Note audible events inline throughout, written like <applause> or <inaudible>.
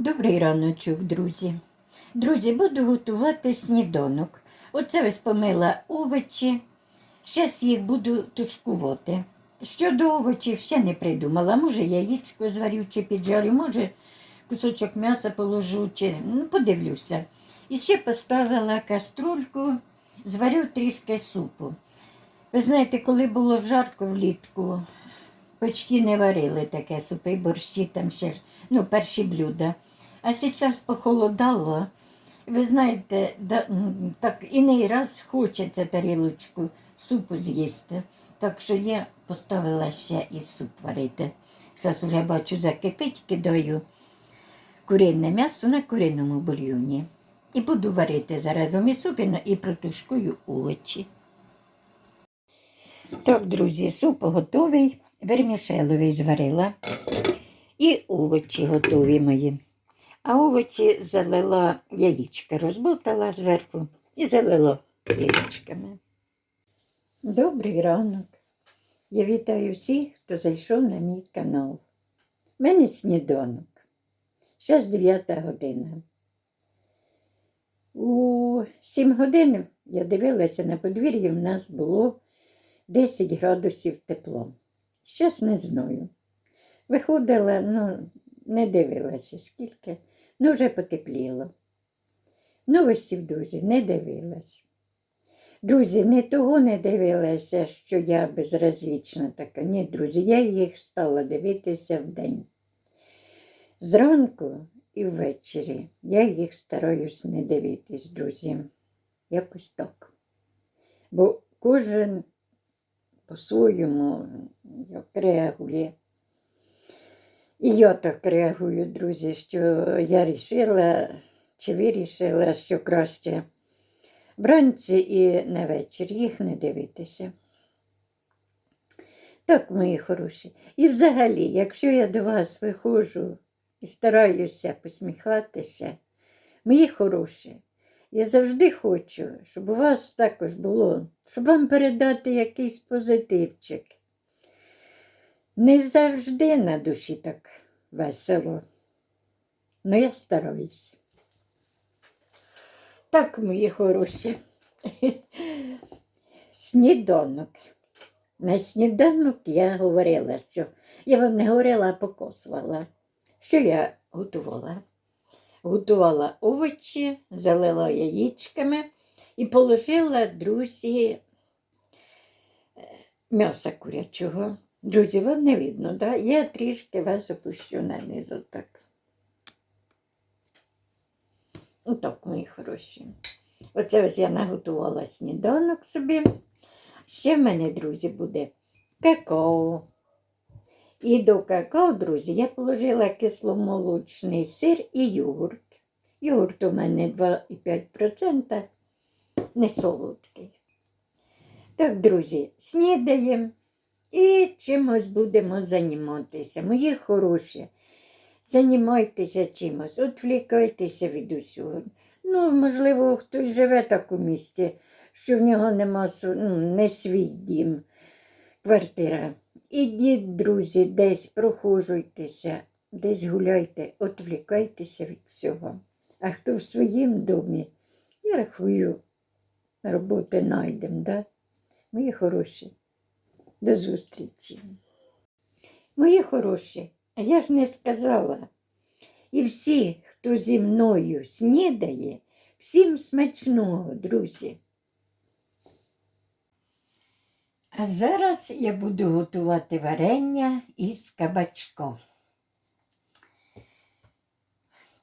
Добрий раночок, друзі. Друзі, буду готувати сніданок. Оце ось помила овочі. Зараз їх буду тушкувати. Щодо овочів ще не придумала. Може, яєчко зварю чи піджарю, може, кусочок м'яса положу, чи ну, подивлюся. І ще поставила каструльку, зварю трішки супу. Ви знаєте, коли було жарко влітку, почки не варили таке супи, борщі там ще ж, ну, перші блюда. А зараз похолодало. Ви знаєте, да, так іний раз хочеться тарілочку супу з'їсти. Так що я поставила ще і суп варити. Зараз вже бачу, закипить, кидаю курине м'ясо на куриному бульйоні. І буду варити заразом і суп, і протушкую овочі. Так, друзі, суп готовий, вермішеловий зварила. І овочі готові мої. А овочі залила яєчка, розболтала зверху і залила яєчками. Добрий ранок. Я вітаю всіх, хто зайшов на мій канал. У мене сніданок. Зараз 9 година. У 7 годин я дивилася на подвір'ї, в нас було 10 градусів тепло. Зараз не знаю. Виходила, ну, не дивилася скільки, ну вже потепліло. Новостів, друзі, не дивилась. Друзі, не того не дивилася, що я безразлічна така. Ні, друзі, я їх стала дивитися вдень. Зранку і ввечері я їх стараюсь не дивитись, друзі. Якось так. Бо кожен по-своєму як реагує. І я так реагую, друзі, що я рішила, чи вирішила, що краще вранці і на вечір їх не дивитися. Так, мої хороші. І взагалі, якщо я до вас виходжу і стараюся посміхатися, мої хороші, я завжди хочу, щоб у вас також було, щоб вам передати якийсь позитивчик. Не завжди на душі так весело. Ну, я стараюсь. Так, мої хороші. <laughs> Сніданок. На сніданок я говорила, що я вам не говорила, а показувала. Що я готувала? Готувала овочі, залила яєчками і положила, друзі, е, м'яса курячого. Друзі, вам не видно, да? Я трішки вас опущу на низ отак. Отак, мої хороші. Оце ось я наготувала сніданок собі. Ще в мене, друзі, буде какао. І до какао, друзі, я положила кисломолочний сир і йогурт. Йогурт у мене 2,5%, не солодкий. Так, друзі, снідаємо і чимось будемо займатися. Мої хороші, займайтеся чимось, відвлікайтеся від усього. Ну, можливо, хтось живе так у місті, що в нього нема ну, не свій дім, квартира. Ідіть, друзі, десь прохожуйтеся, десь гуляйте, відвлікайтеся від всього. А хто в своїм домі, я рахую, роботи найдем, да? Мої хороші, до зустрічі. Мої хороші, а я ж не сказала. І всі, хто зі мною снідає, всім смачного, друзі. А зараз я буду готувати варення із кабачком.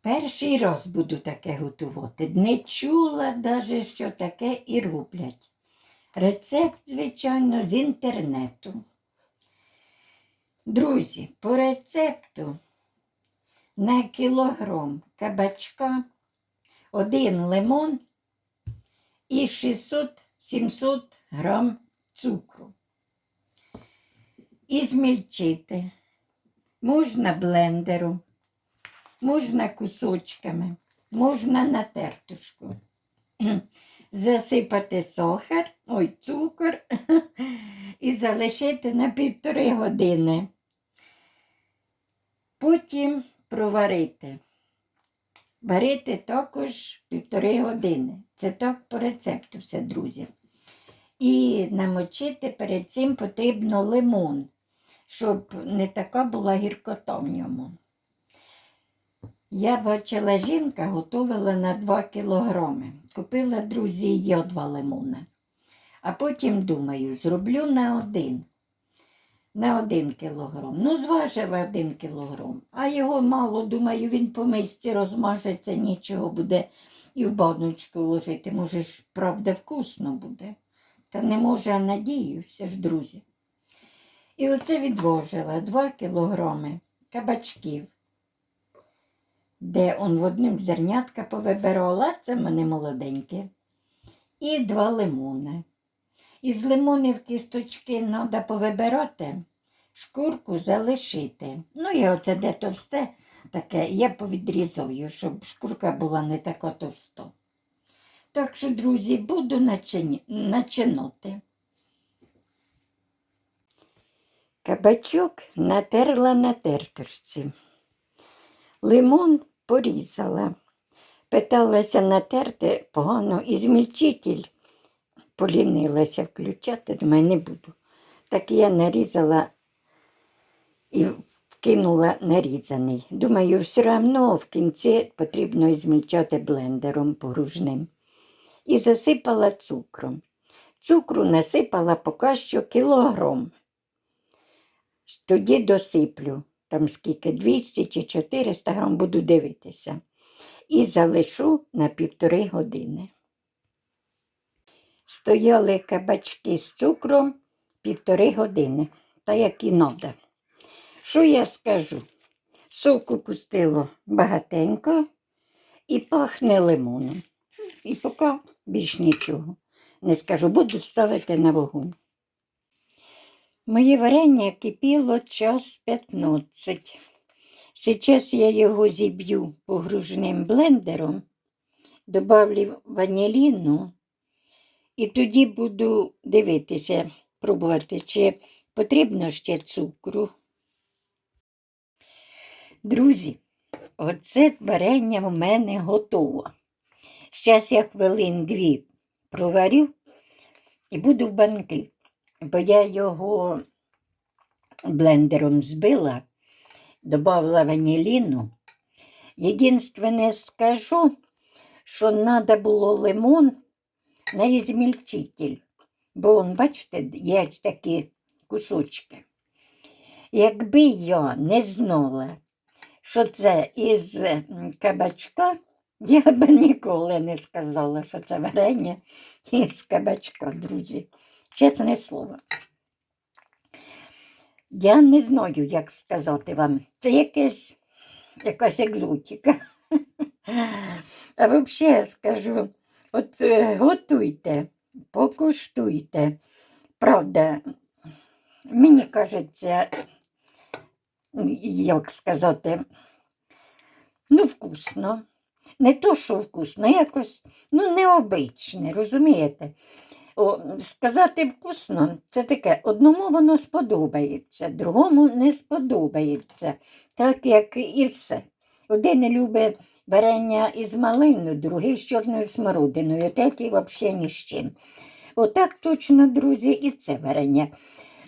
Перший раз буду таке готувати. Не чула навіть, що таке і роблять. Рецепт, звичайно, з інтернету. Друзі, по рецепту на кілограм кабачка один лимон і 600-700 грам цукру. І змільчити. Можна блендером, можна кусочками, можна на тертушку. Засипати сахар, ой, цукор <laughs> і залишити на півтори години. Потім проварити варити також півтори години. Це так по рецепту все, друзі. І намочити перед цим потрібно лимон, щоб не така була гіркота в ньому. Я бачила, жінка готувала на 2 кілограми. Купила, друзі, я два лимона. А потім думаю, зроблю на один. На один кілограм. Ну, зважила один кілограм. А його мало, думаю, він по мисці розмажеться, нічого буде і в баночку ложити. Може ж, правда, вкусно буде. Та не може, а надіюся ж, друзі. І оце відвожила 2 кілограми кабачків, де он в одним зернятка повибирала, це мене молоденьке, і два лимони. Із лимонів кісточки треба повибирати, шкурку залишити. Ну, і оце де товсте, таке я повідрізаю, щоб шкурка була не така товста. Так що, друзі, буду начині- начинати. Кабачок натерла на тертушці. Лимон порізала. Питалася натерти погано і змільчитель полінилася включати, думаю, не буду. Так я нарізала і вкинула нарізаний. Думаю, все одно в кінці потрібно змільчати блендером погружним. І засипала цукром. Цукру насипала поки що кілограм. Тоді досиплю, там скільки 200 чи 400 грам буду дивитися. І залишу на півтори години. Стояли кабачки з цукром півтори години, та як і надо. Що я скажу? Соку пустило багатенько і пахне лимоном. І поки більш нічого не скажу, буду ставити на вогонь. Моє варення кипіло час 15. Зараз я його зіб'ю погружним блендером, добавлю ваніліну, і тоді буду дивитися, пробувати, чи потрібно ще цукру. Друзі, оце варення в мене готово. Зараз я хвилин дві проварю і буду в банки, бо я його блендером збила, додала ваніліну. Єдинственне скажу, що треба було лимон на ізмільчитель, бо он, бачите, є такі кусочки. Якби я не знала, що це із кабачка, я б ніколи не сказала, що це варення із кабачка, друзі. Чесне слово. Я не знаю, як сказати вам. Це якесь, якась екзотика. <laughs> А взагалі скажу, от е, готуйте, покуштуйте. Правда, мені кажеться, як сказати, ну, вкусно. Не то, що вкусно, якось ну, необичне, розумієте? О, сказати вкусно, це таке, одному воно сподобається, другому не сподобається, так як і все. Один любить варення із малиною, другий з чорною смородиною, третій взагалі ні з чим. Отак точно, друзі, і це варення.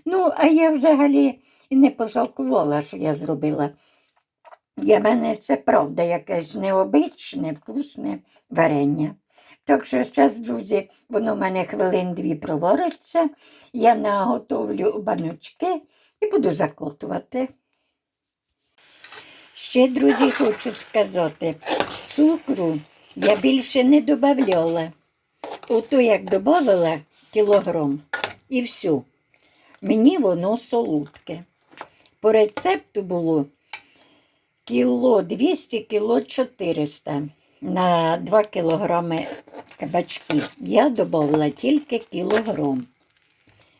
Ну, а я взагалі не пожалкувала, що я зробила. Для мене це правда якесь необичне, вкусне варення. Так що зараз, друзі, воно в мене хвилин дві провариться, я наготовлю баночки і буду закотувати. Ще, друзі, хочу сказати, цукру я більше не додавала. Ото як додавала кілограм і все. Мені воно солодке. По рецепту було кіло 200, кіло 400 на 2 кілограми кабачків. Я додавала тільки кілограм.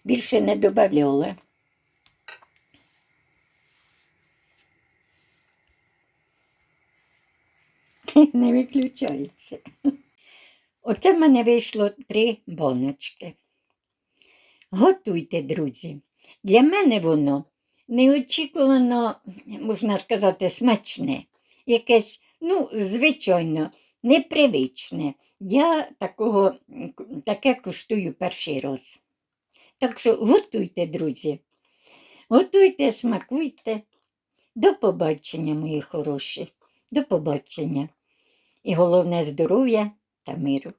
Більше не додавала. <laughs> Не виключається. Оце в мене вийшло три боночки. Готуйте, друзі. Для мене воно неочікувано, можна сказати, смачне. Якесь Ну, звичайно, непривичне. Я такого, таке куштую перший раз. Так що готуйте, друзі. Готуйте, смакуйте. До побачення, мої хороші. До побачення. І головне здоров'я та миру.